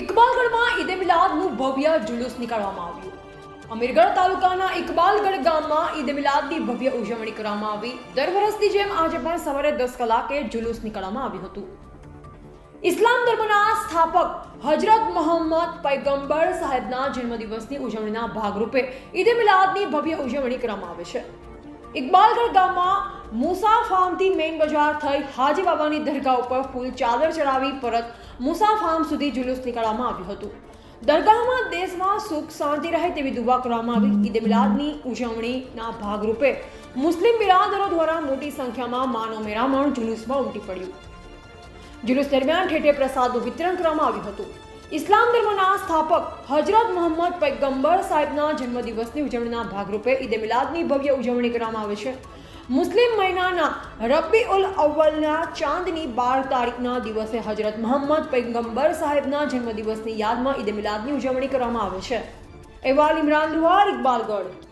ઇકબાલગઢમાં ઈદે મિલાદનું ભવ્ય જુલુસ નીકાળવામાં આવ્યું. અમીરગઢ તાલુકાના ઇકબાલગઢ ગામમાં ઈદે મિલાદની ભવ્ય ઉજવણી કરવામાં આવી. દર વર્ષની જેમ આજે પણ સવારે દસ કલાકે જુલુસ નીકાળવામાં આવ્યું હતું. ઇસ્લામ ધર્મના સ્થાપક હજરત મોહમ્મદ પૈગંબર સાહેબના જન્મદિવસની ઉજવણીના ભાગરૂપે ઈદે મિલાદની ભવ્ય ઉજવણી કરવામાં આવે છે. ઇકબાલગઢ ગામમાં મુસા ફાર્મથી મેઇન બજાર થઈ હાજી બાબાની દરગાહ ઉપર ફૂલ ચાદર ચડાવી પરત મુસા ફાર્મ સુધી જુલુસ નીકાળવામાં આવ્યું હતું. દરગાહમાં દેશમાં સુખ, શાંતિ રહે તેવી દુવા કરવામાં આવી. ઈદ મિલાદની ઉજવણીના ભાગરૂપે મુસ્લિમ બિરાદરો દ્વારા મોટી સંખ્યામાં માનો મેરામણ જુલુસમાં ઉમટી પડ્યું. જુલુસ દરમિયાન ઠેઠે પ્રસાદનું વિતરણ કરવામાં આવ્યું હતું. ઇસ્લામ ધર્મના સ્થાપક હજરત મોહમ્મદ પૈગંબર સાહેબના જન્મદિવસની ઉજવણીના ભાગરૂપે ઈદે મિલાદની ભવ્ય ઉજવણી કરવામાં આવે છે. મુસ્લિમ મહિનાના રબ્બી ઉલ અવ્વલના ચાંદની બાર તારીખના દિવસે હજરત મોહમ્મદ પૈગંબર સાહેબના જન્મદિવસની યાદમાં ઈદે મિલાદની ઉજવણી કરવામાં આવે છે. અહેવાલ ઇમરાન લુહાર, ઇકબાલગઢ.